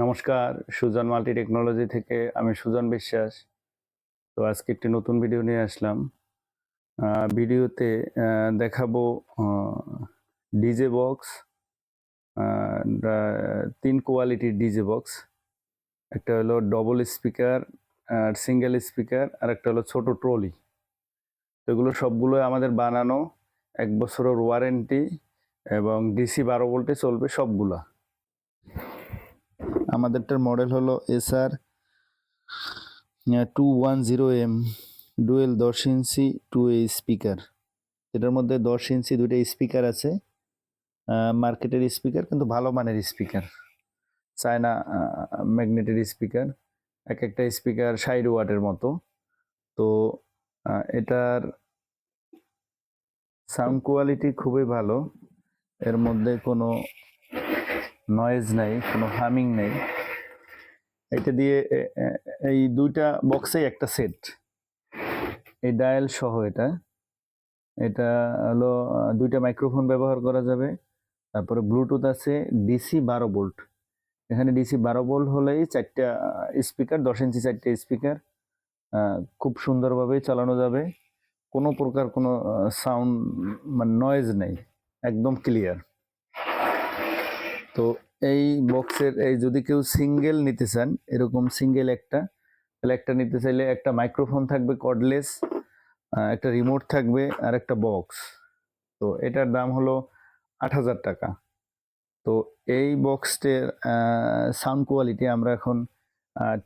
নমস্কার, Sujan multi technology থেকে আমি সুজন বিশ্বাস। তো আজকে একটি নতুন ভিডিও নিয়ে আসলাম। ভিডিওতে দেখাবো ডিজে বক্স তিন কোয়ালিটির ডিজে বক্স একটা হলো ডবল স্পিকার আর সিঙ্গেল স্পিকার আর একটা হলো ছোট ট্রলি তো এগুলো সবগুলো আমাদের বানানো, এক বছরের ওয়ারেন্টি এবং ডিসি বারো ভোল্টে চলবে সবগুলা। আমাদেরটার মডেল হলো SR two one zero M dual দশ ইঞ্চি টু এ স্পিকার এটার মধ্যে দশ ইঞ্চি দুইটা স্পিকার আছে মার্কেটের স্পিকার কিন্তু ভালো মানের স্পিকার চায়না ম্যাগনেটের স্পিকার এক একটা স্পিকার ষাট ওয়াটের মতো। তো এটার সাউন্ড কোয়ালিটি খুবই ভালো। এর মধ্যে কোনো নয়েজ নাই, কোনো হামিং নেই। এটা দিয়ে এই দুইটা বক্সেই একটা সেট এই ডায়াল সহ এটা। এটা হলো দুইটা মাইক্রোফোন ব্যবহার করা যাবে। তারপরে ব্লুটুথ আছে ডিসি বারো বোল্ট এখানে ডিসি বারো বোল্ট হলেই চারটা স্পিকার দশ ইঞ্চি চারটে স্পিকার খুব সুন্দরভাবে চালানো যাবে। কোনো প্রকার কোনো সাউন্ড মানে নয়েজ নেই। একদম ক্লিয়ার তো এই বক্সের এই যদি কেউ সিঙ্গেল নিতে চান, এরকম সিঙ্গেল একটা, তাহলে একটা নিতে চাইলে একটা মাইক্রোফোন থাকবে কর্ডলেস একটা রিমোট থাকবে আর একটা বক্স তো এটার দাম হলো আট হাজার টাকা। তো এই বক্সটের সাউন্ড কোয়ালিটি আমরা এখন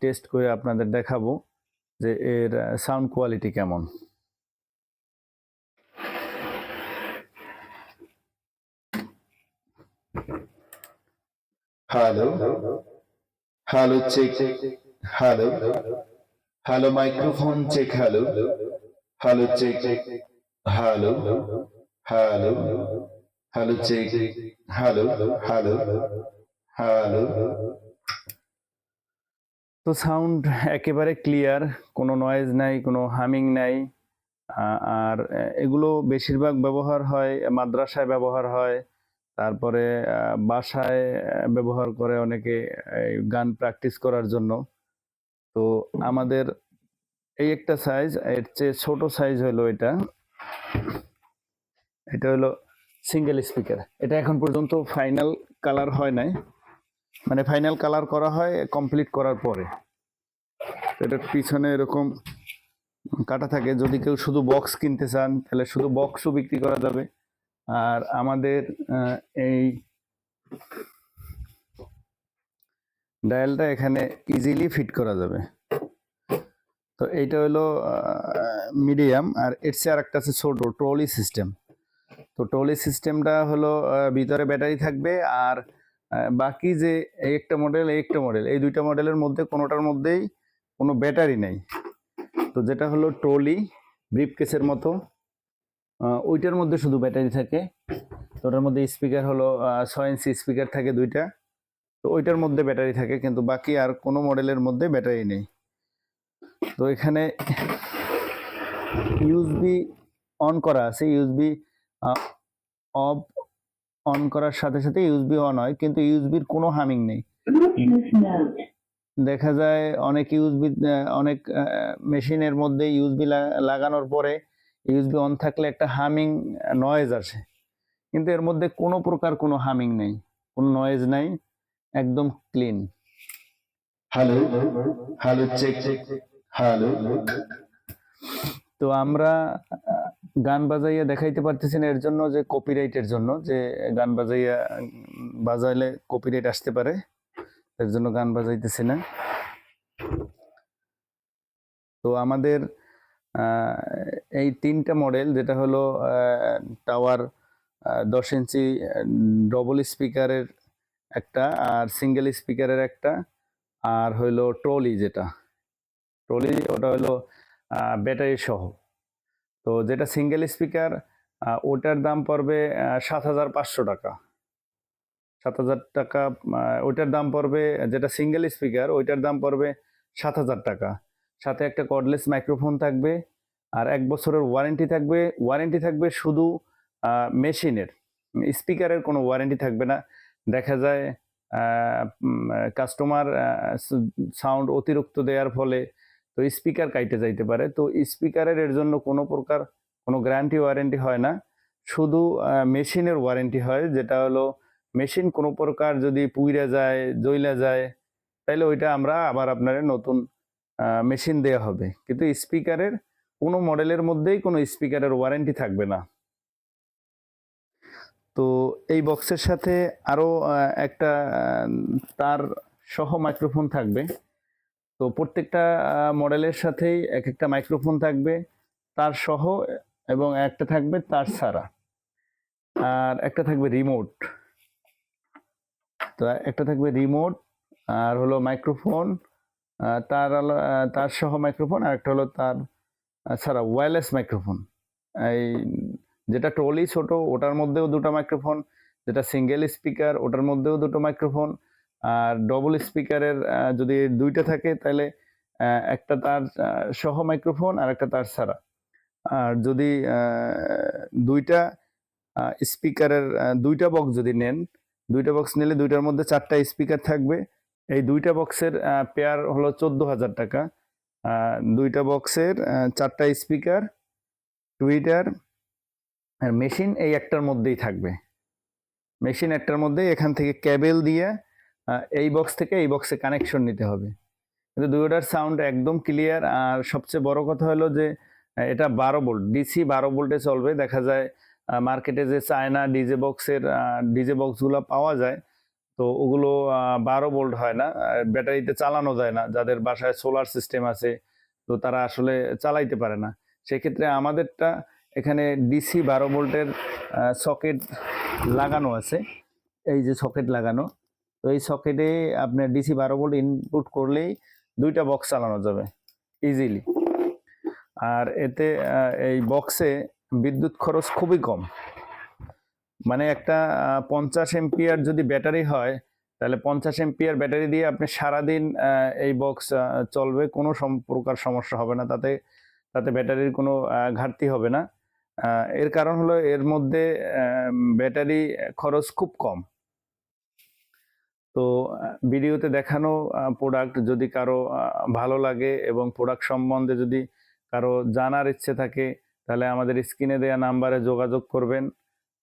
টেস্ট করে আপনাদের দেখাবো যে এর সাউন্ড কোয়ালিটি কেমন। Hello hello check hello hello microphone check hello hello check hello hello hello check hello hello hello তো সাউন্ড একেবারে ক্লিয়ার কোনো নয়েজ নাই, কোনো হামিং নাই আর এগুলো বেশিরভাগ ব্যবহার হয়, মাদ্রাসায় ব্যবহার হয় তারপরে বাসায় ব্যবহার করে অনেকে গান প্র্যাকটিস করার জন্য। তো আমাদের এই একটা সাইজ এর চেয়ে ছোট সাইজ হলো এটা। এটা হলো সিঙ্গেল স্পিকার এটা এখন পর্যন্ত ফাইনাল কালার হয় নাই। মানে ফাইনাল কালার করা হয় কমপ্লিট করার পরে। এটার পিছনে এরকম কাটা থাকে। যদি কেউ শুধু বক্স কিনতে চান, তাহলে শুধু বক্সও বিক্রি করা যাবে। আর আমাদের এই ডায়ালটা এখানে ইজিলি ফিট করা যাবে। তো এইটা হলো মিডিয়াম আর এর চেয়ে আরেকটা আছে ছোট ট্রলি সিস্টেম তো ট্রলি সিস্টেমটা হলো ভিতরে ব্যাটারি থাকবে আর বাকি যে এই একটা মডেল এই একটা মডেল এই দুইটা মডেলের মধ্যে কোনোটার মধ্যেই কোনো ব্যাটারি নেই। তো যেটা হলো ট্রলি ব্রিফ কেসের মতো। ওইটার মধ্যে শুধু ব্যাটারি থাকে। তো ওটার মধ্যে স্পিকার হলো ছয় ইঞ্চি স্পিকার থাকে দুইটা। তো ওইটার মধ্যে ব্যাটারি থাকে, কিন্তু বাকি আর কোনো মডেলের মধ্যে ব্যাটারি নেই। তো এখানে ইউএসবি অন করা আছে। ইউএসবি অফ অন করার সাথে সাথে ইউএসবি অন হয়, কিন্তু ইউএসবির কোনো হামিং নেই। দেখা যায় অনেক ইউএসবি অনেক মেশিনের মধ্যে ইউএসবি লাগানোর পরে ইউএসবি অন থাকলে একটা হামিং নয়েজ আসে। কিন্তু এর মধ্যে কোনো প্রকার কোনো হামিং নেই। কোনো নয়েজ নাই। একদম clean hello hello check check hello তো আমরা গান বাজাইয়া দেখাইতে পারতেছি না। এর জন্য যে কপিরাইটের জন্য যে গান বাজাইয়া বাজাইলে কপিরাইট আসতে পারে এর জন্য গান বাজাইতেছি না। তো আমাদের এই তিনটা মডেল যেটা হলো টাওয়ার দশ ইঞ্চি ডবল স্পিকারের একটা আর সিঙ্গেল স্পিকারের একটা, আর হইল ট্রলি যেটা। ট্রলি ওটা হলো ব্যাটারি সহ। তো যেটা সিঙ্গেল স্পিকার ওটার দাম পড়বে সাত হাজার পাঁচশো টাকা। সাত হাজার টাকা ওইটার দাম পড়বে, যেটা সিঙ্গেল স্পিকার ওইটার দাম পড়বে সাত হাজার টাকা। সাথে একটা কর্ডলেস মাইক্রোফোন থাকবে আর এক বছরের ওয়ারেন্টি থাকবে। ওয়ারেন্টি থাকবে শুধু মেশিনের, স্পিকারের কোনো ওয়ারেন্টি থাকবে না। দেখা যায় কাস্টমার সাউন্ড অতিরিক্ত দেওয়ার ফলে তো স্পিকার কাইটে যাইতে পারে। তো স্পিকারের এর জন্য কোনো প্রকার কোনো গ্যারান্টি ওয়ারেন্টি হয় না। শুধু মেশিনের ওয়ারেন্টি হয়, যেটা হলো মেশিন কোনো প্রকার যদি পুইরা যায় জইলা যায় তাহলে ওইটা আমরা আবার আপনার নতুন মেশিন দেওয়া হবে। কিন্তু স্পিকারের কোনো মডেলের মধ্যেই কোনো স্পিকারের ওয়ারেন্টি থাকবে না। তো এই বক্সের সাথে আরও একটা তার সহ মাইক্রোফোন থাকবে। তো প্রত্যেকটা মডেলের সাথেই এক একটা মাইক্রোফোন থাকবে, তার সহ এবং একটা থাকবে তার ছাড়া। আর একটা থাকবে রিমোট তো একটা থাকবে রিমোট আর হলো মাইক্রোফোন তার আলা- তার সহ মাইক্রোফোন আর একটা হলো তার ছাড়া ওয়্যারলেস মাইক্রোফোন এই যেটা ট্রলি ছোট, ওটার মধ্যেও দুটো মাইক্রোফোন যেটা সিঙ্গেল স্পিকার ওটার মধ্যেও দুটো মাইক্রোফোন আর ডবল স্পিকারের যদি দুইটা থাকে, তাহলে একটা তার সহ মাইক্রোফোন আর একটা তার ছাড়া। আর যদি দুইটা স্পিকারের দুইটা বক্স যদি নেন, দুইটা বক্স নিলে দুইটার মধ্যে চারটা স্পিকার থাকবে। এই দুইটা বক্সের পেয়ার হলো চোদ্দ হাজার টাকা দুইটা বক্সের চারটা স্পিকার টুইটার আর মেশিন এই একটার মধ্যেই থাকবে। মেশিন একটার মধ্যেই এখান থেকে ক্যাবেল দিয়ে এই বক্স থেকে এই বক্সে কানেকশন নিতে হবে। কিন্তু দুইটার সাউন্ড একদম ক্লিয়ার আর সবচেয়ে বড় কথা হলো যে, এটা বারো ভোল্ট ডিসি বারো ভোল্টে চলবে। দেখা যায় মার্কেটে যে চায়না ডিজে বক্সের ডিজে বক্সগুলো পাওয়া যায় তো ওগুলো বারো ভোল্ট হয় না ব্যাটারিতে চালানো যায় না, যাদের বাসায় সোলার সিস্টেম আছে, তো তারা আসলে চালাইতে পারে না। সেক্ষেত্রে আমাদেরটা এখানে ডিসি বারো ভোল্টের সকেট লাগানো আছে, এই যে সকেট লাগানো, তো এই সকেটে আপনার ডিসি বারো ভোল্ট ইনপুট করলেই দুইটা বক্স চালানো যাবে ইজিলি আর এতে এই বক্সে বিদ্যুৎ খরচ খুবই কম। মানে একটা পঞ্চাশ এমপিয়ার যদি ব্যাটারি হয়, তাহলে পঞ্চাশ এমপিয়ার ব্যাটারি দিয়ে আপনি সারাদিন এই বক্স চলবে, কোনো প্রকার সমস্যা হবে না, তাতে তাতে ব্যাটারির কোনো ঘাটতি হবে না। এর কারণ হলো এর মধ্যে ব্যাটারি খরচ খুব কম। তো ভিডিওতে দেখানো প্রোডাক্ট যদি কারও ভালো লাগে এবং প্রোডাক্ট সম্বন্ধে যদি কারও জানার ইচ্ছে থাকে, তাহলে আমাদের স্ক্রিনে দেওয়া নাম্বারে যোগাযোগ করবেন।